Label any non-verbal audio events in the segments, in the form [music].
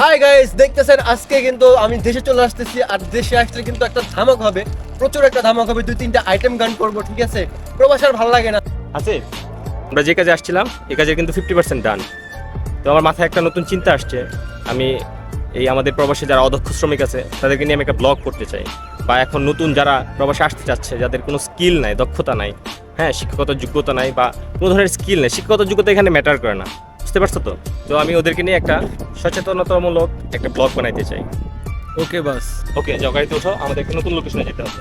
Hi guys দেখতেছেন, আজকে কিন্তু আমি দেশে চলে আসতেছি আর দেশে আসলে কিন্তু একটা ধামাক হবে। প্রচুর একটা ধামাক হবে, দুই তিনটা আইটেম গান করব, ঠিক আছে? প্রবাস আর ভালো লাগে না। আছে আমরা যে কাজে আসছিলাম, এই কাজের কিন্তু ফিফটি পার্সেন্ট ডান তো আমার মাথায় একটা নতুন চিন্তা আসছে। আমি এই আমাদের প্রবাসী যারা অদক্ষ শ্রমিক আছে, তাদেরকে নিয়ে আমি একটা ব্লগ করতে চাই। বা এখন নতুন যারা প্রবাসে আসতে চাচ্ছে, যাদের কোনো স্কিল নাই, দক্ষতা নাই হ্যাঁ শিক্ষাগত যোগ্যতা নাই বা কোনো ধরনের স্কিল নেই, শিক্ষাগত যোগ্যতা এখানে ম্যাটার করে না। বুঝতে পারছ তো? তো আমি ওদেরকে নিয়ে একটা সচেতনতামূলক একটা ব্লগ বানাইতে চাই। ওকে বাস। ওকে যাও গাড়িতে ওঠো আমাদের একটা নতুন লোকেশনে যেতে হবে।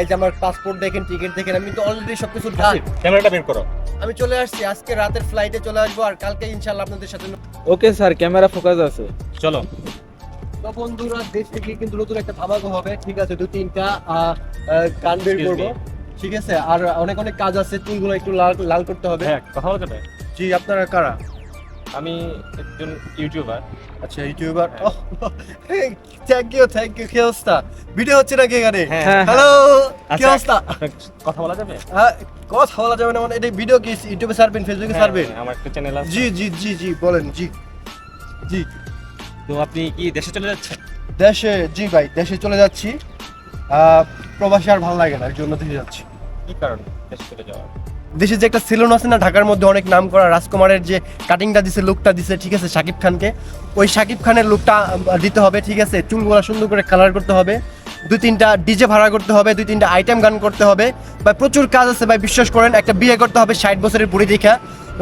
এই যে আমার পাসপোর্ট দেখেন টিকিট দেখেন আমি তো অলরেডি সবকিছু ডান ক্যামেরাটা বের করো। আমি চলে আসছি আজকে রাতের ফ্লাইটে চলে আসব আর কালকে ইনশাল্লাহ আপনাদের সাথে ওকে স্যার ক্যামেরা ফোকাস আছে। চলো। তো বন্ধুরা দেশ থেকে কিন্তু নতুন একটা ধামাকা হবে। ঠিক আছে দু তিনটা গান বের করব। ঠিক আছে? আর অনেক অনেক কাজ আছে চুলগুলো একটু লাল লাল করতে হবে। হ্যাঁ কথা বলতে পারে জি আপনারা কারা? আমি একজন ইউটিউবার। আচ্ছা YouTuber. Thank you thank you কি অবস্থা? ভিডিও হচ্ছে নাকি এখানে? হ্যাঁ। হ্যাঁ, হ্যালো কি আচ্ছা, অবস্থা? কথা বলা যাবে? হ্যাঁ, কথা বলা যাবে না মানে এটা ভিডিও কি ইউটিউবে ছাড়বেন ফেসবুকে ছাড়বেন আমার একটা চ্যানেল আছে। জি জি জি জি বলেন জি। জি। তো আপনি কি দেশে চলে যাচ্ছেন? দেশে জি ভাই দেশে চলে যাচ্ছি। আহ, প্রবাসী আর ভালো লাগে না এর জন্য দেশে যাচ্ছি। দেশে যে একটা সেলুন আছে না, ঢাকার মধ্যে অনেক নাম করা রাজকুমারের যে কাটিংটা দিছে লুকটা দিছে, ঠিক আছে, শাকিব খানকে, ওই শাকিব খানের লুকটা দিতে হবে, ঠিক আছে চুলগুলো সুন্দর করে কালার করতে হবে, দুই তিনটা ডিজে ভাড়া করতে হবে, দুই তিনটা আইটেম গান করতে হবে বা প্রচুর কাজ আছে, ভাই, বিশ্বাস করেন, একটা বিয়ে করতে হবে ষাট বছরের বুড়ি দেখা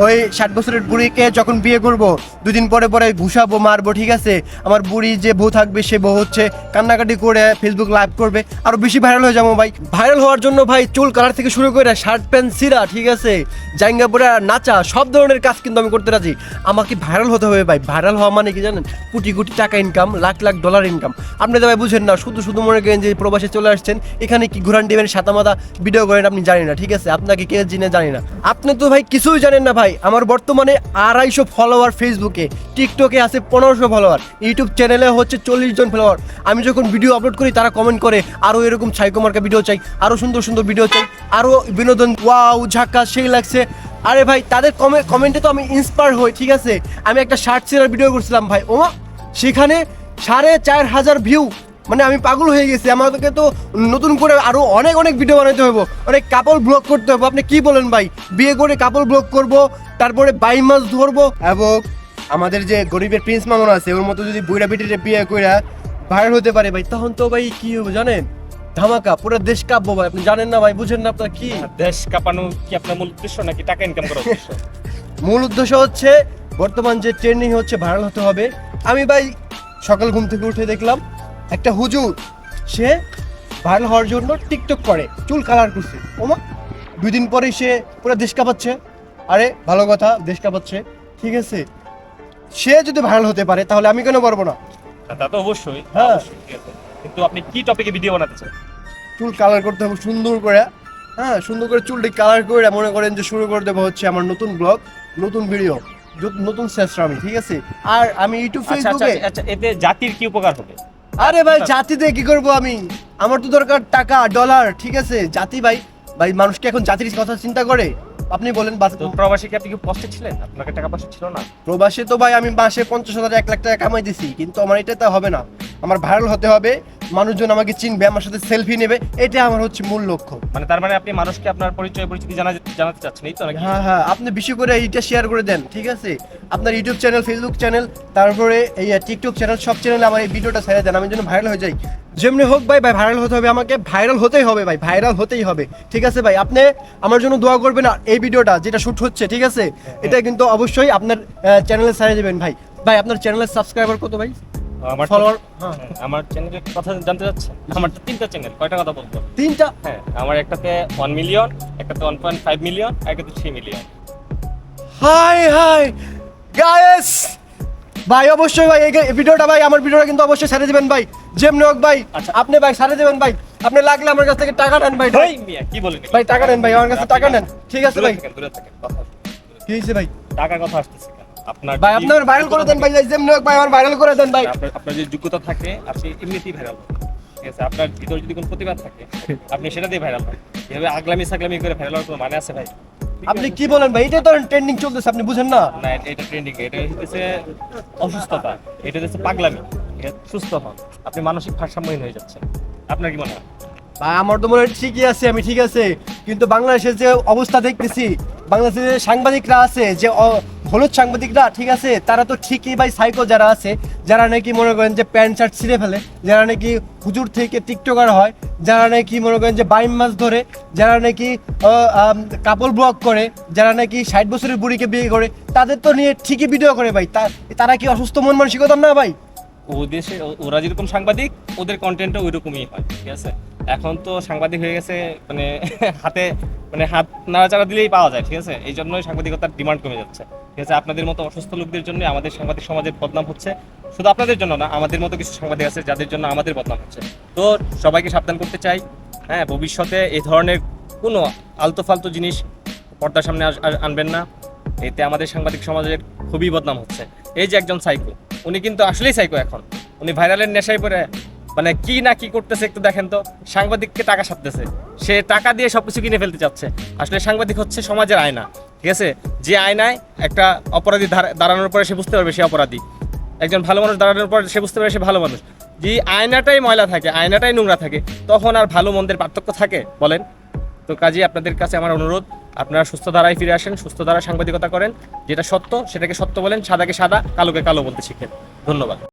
ওই ষাট বছরের বুড়িকে যখন বিয়ে করব, দুদিন পরে পরে ঘুষাবো মারবো, ঠিক আছে? আমার বুড়ি যে বউ থাকবে, সে বউ হচ্ছে কান্নাকাটি করে ফেসবুক লাইভ করবে। আরও বেশি ভাইরাল হয়ে যাব ভাই। ভাইরাল হওয়ার জন্য ভাই চুল কালার থেকে শুরু করে শার্ট, প্যান্ট, সিরা, ঠিক আছে? জাঙ্গাপুরা নাচা, সব ধরনের কাজ কিন্তু আমি করতে রাজি। আমাকে ভাইরাল হতে হবে ভাই। ভাইরাল হওয়া মানে কি জানেন? কোটি কোটি টাকা income lakh lakh dollar income আপনি তো ভাই বুঝেন না, শুধু শুধু মনে করেন যে প্রবাসে চলে আসছেন, এখানে কি ঘুরান টিমের সাতামাতা ভিডিও করেন, আপনি জানেন না, ঠিক আছে? আপনাকে কে জিনে জানি না? আপনি তো ভাই কিছুই জানেন না ভাই, আমার বর্তমানে আড়াইশো ফলোয়ার ফেসবুকে টিকটকে আছে পনেরোশো ফলোয়ার ইউটিউব চ্যানেলে হচ্ছে চল্লিশ জন ফলোয়ার আমি যখন ভিডিও আপলোড করি, তারা কমেন্ট করে আরও এরকম ছাইকোমার্কা ভিডিও চাই আরও সুন্দর সুন্দর ভিডিও চাই আরও বিনোদন ওয়াও ঝাক্কা, সেই লাগছে। আরে ভাই, তাদের কমে কমেন্টে তো আমি ইন্সপায়ার হই, ঠিক আছে? আমি একটা শার্ট সেলার ভিডিও করছিলাম ভাই, ওমা, সেখানে সাড়ে চার হাজার ভিউ মানে আমি পাগল হয়ে গেছি আমাদেরকে তো নতুন করে আরও অনেক অনেক ভিডিও বানাতে হবে অনেক কাপল ব্লগ করতে হবে আপনি কি বলেন ভাই? বিয়ে করে কাপল ব্লগ করব তারপরে বাই মাছ ধরবো এবং আমাদের যে গরিবের প্রিন্স মামন আছে ওর মতো যদি বুড়া বিটিরে বিয়ে কইরা ভাইরাল হতে পারে ভাই তখন তো ভাই কি হবে জানেন? ধামাকা পুরো দেশ কাঁপবো ভাই। আপনি জানেন না ভাই বুঝেন না আপনার কি? দেশ কাঁপানো কি আপনার মূল উদ্দেশ্য নাকি টাকা ইনকাম উদ্দেশ্য? [laughs] মূল উদ্দেশ্য হচ্ছে বর্তমান যে ট্রেন্ডিং হচ্ছে ভাইরাল হতে হবে। আমি ভাই সকাল ঘুম থেকে উঠে দেখলাম একটা হুজুর সে ভাইরাল হওয়ার জন্য টিকটক করে চুল কালার করছে। ওমা দুই দিন পরে সে পুরো দেশ কাঁপাচ্ছে। আরে ভালো কথা দেশ কাঁপাচ্ছে। ঠিক আছে সে যদি ভাইরাল হতে পারে তাহলে আমি কেন পারব না? তা তো অবশ্যই হ্যাঁ। কিন্তু আপনি কি টপিকে ভিডিও বানাতে চান? চুল কালার করতে হবে সুন্দর করে হ্যাঁ সুন্দর করে চুলটি কালার করে মনে করেন যে শুরু করে দেবো হচ্ছে আমার নতুন ব্লগ নতুন ভিডিও নতুন শেষরা আমি ঠিক আছে? আর আমি ইউটিউব আচ্ছা আচ্ছা ফেসবুকে আচ্ছা এতে জাতির কি উপকার হবে? আরে ভাই জাতি জাতিতে কি করব আমি? আমার তো দরকার টাকা ডলার ঠিক আছে? জাতি ভাই ভাই মানুষকে এখন জাতির কথা চিন্তা করে? আপনি বলেন তো প্রবাসী কি আপনি কি কষ্টে ছিলেন? আপনাকে টাকা পয়সা ছিল না? প্রবাসে তো ভাই আমি মাসে পঞ্চাশ হাজার এক লাখ টাকা কামাই দিছি কিন্তু আমার এটা তো হবে না। আমার ভাইরাল হতে হবে মানুষজন আমাকে চিনবে আমার সাথে সেলফি নেবে এটা আমার হচ্ছে মূল লক্ষ্য। মানে তার মানে আপনি মানুষকে আপনার পরিচয় পরিচিতি জানা জানাতে চাচ্ছেন এই তো নাকি? হ্যাঁ হ্যাঁ আপনি বেশি করে এইটা শেয়ার করে দেন ঠিক আছে? আপনার ইউটিউব চ্যানেল ফেসবুক চ্যানেল তারপরে এই টিকটক চ্যানেল সব চ্যানেলে আমার এই ভিডিওটা ছেড়ে দেন আমি যেন ভাইরাল হয়ে যাই। যেমনি হোক ভাই ভাই ভাইরাল হতে হবে আমাকে ভাইরাল হতেই হবে ভাই ভাইরাল হতেই হবে ঠিক আছে ভাই? আপনি আমার জন্য দোয়া করবেন আর এই ভিডিওটা যেটা শুট হচ্ছে ঠিক আছে? এটা কিন্তু অবশ্যই আপনার চ্যানেলে ছেড়ে দেবেন ভাই। ভাই আপনার চ্যানেলের সাবস্ক্রাইবার কত ভাই? আমার ফলোয়ার হ্যাঁ, আমার চ্যানেলের কথা জানতে চাচ্ছেন? আমার তো তিনটা চ্যানেল কয়টা কথা বলব? তিনটা? হ্যাঁ আমার একটাতে ওয়ান মিলিয়ন একটাতে ওয়ান পয়েন্ট ফাইভ মিলিয়ন একটাতে three million hi hi. Guys ভাই অবশ্যই ভাই এই ভিডিওটা ভাই আমার ভিডিওটা কিন্তু অবশ্যই ছেড়ে দিবেন ভাই। যেমনি হোক ভাই আচ্ছা। আপনি ভাই ছেড়ে দেবেন ভাই। আপনি লাগলে আমার কাছ থেকে টাকা নেন ভাই ভাই। মিয়া কি বলেন ভাই টাকা নেন ভাই আমার কাছে টাকা নেন। ঠিক আছে ভাই। দূরে থাকেন কথা কি হয়েছে ভাই? টাকার কথা আসতেছে? আপনার ভাই আপনার ভাইরাল করে দেন ভাই যেমনি ভাই আমার ভাইরাল করে দেন ভাই। আপনার যোগ্যতা থাকে আপনি এমনিতেই ভাইরাল ঠিক আছে আপনার ভিতরে যদি কোনো প্রতিভা থাকে আপনি সেটা দিয়ে ভাইরাল এভাবে আগলামি সাগলামি করে ভাইরাল হওয়ার কোনো মানে আছে ভাই? আপনি কি বলেন ভাই? এটাই তো ট্রেন্ডিং চলতেছে আপনি বুঝেন না। না এটা- এটা ট্রেন্ডিং এটা হচ্ছে অসুস্থতা এটা হচ্ছে পাগলামি। সুস্থ হন। আপনি মানসিক ভারসাম্যহীন হয়ে যাচ্ছেন। আপনার কি মনে হয়? ভাই আমার তো মনে হয় ঠিকই আছে আমি ঠিক আছে। কিন্তু বাংলাদেশের যে অবস্থা দেখতেছি বাংলাদেশের যে সাংবাদিকরা আছে যে হলুদ সাংবাদিকরা, ঠিক আছে, তারা তো ঠিকই ভাই সাইকো যারা আছে, যারা নাকি মনে করেন যে প্যান্ট শার্ট ছিঁড়ে ফেলে, যারা নাকি হুজুর থেকে টিকটকার হয়, যারা নাকি মনে করেন যে বাইম মাছ ধরে, যারা নাকি কাপল ব্লক করে, যারা নাকি ষাট বছরের বুড়িকে বিয়ে করে, তাদের তো নিয়ে ঠিকই ভিডিও করে ভাই। তারা কি অসুস্থ মন মানসিকতার না ভাই? ও দেশে ওরা যেরকম সাংবাদিক, ওদের কন্টেন্টও ওই রকমই হয়, ঠিক আছে? এখন তো সাংবাদিক হয়ে গেছে মানে [laughs] হাতে মানে হাত নাড়াচাড়া দিলেই পাওয়া যায়, ঠিক আছে? এই জন্যই সাংবাদিকতার ডিমান্ড কমে যাচ্ছে, ঠিক আছে? আপনাদের মতো অসুস্থ লোকদের জন্য আমাদের সাংবাদিক সমাজের বদনাম হচ্ছে। শুধু আপনাদের জন্য না, আমাদের মতো কিছু সাংবাদিক আছে যাদের জন্য আমাদের বদনাম হচ্ছে। তো সবাইকে সাবধান করতে চাই হ্যাঁ? ভবিষ্যতে এই ধরনের কোনো আলতু ফালতু জিনিস পর্দার সামনে আনবেন না। এতে আমাদের সাংবাদিক সমাজের খুবই বদনাম হচ্ছে। এই যে একজন সাইকো উনি কিন্তু আসলেই সাইকো এখন। উনি ভাইরালের নেশায় পড়ে মানে কি না কি করতেছে একটু দেখেন তো, সাংবাদিককে টাকা সাপতেছে। সে টাকা দিয়ে সবকিছু কিনে ফেলতে চাচ্ছে। আসলে সাংবাদিক হচ্ছে সমাজের আয়না, ঠিক আছে? যে আয়নায় একটা অপরাধী দাঁড়ানোর পরে সে বুঝতে পারবে সে অপরাধী। একজন ভালো মানুষ দাঁড়ানোর পর সে বুঝতে পারবে সে ভালো মানুষ। যে আয়নাটাই ময়লা থাকে, আয়নাটাই নোংরা থাকে, তখন আর ভালো মন্দের পার্থক্য থাকে? বলেন। তো কাজে, আপনাদের কাছে আমার অনুরোধ, আপনারা সুস্থ ধারায় ফিরে আসেন, সুস্থ ধারায় সাংবাদিকতা করেন। যেটা সত্য, সেটাকে সত্য বলেন, সাদাকে সাদা, কালোকে কালো বলতে শিখেন। ধন্যবাদ।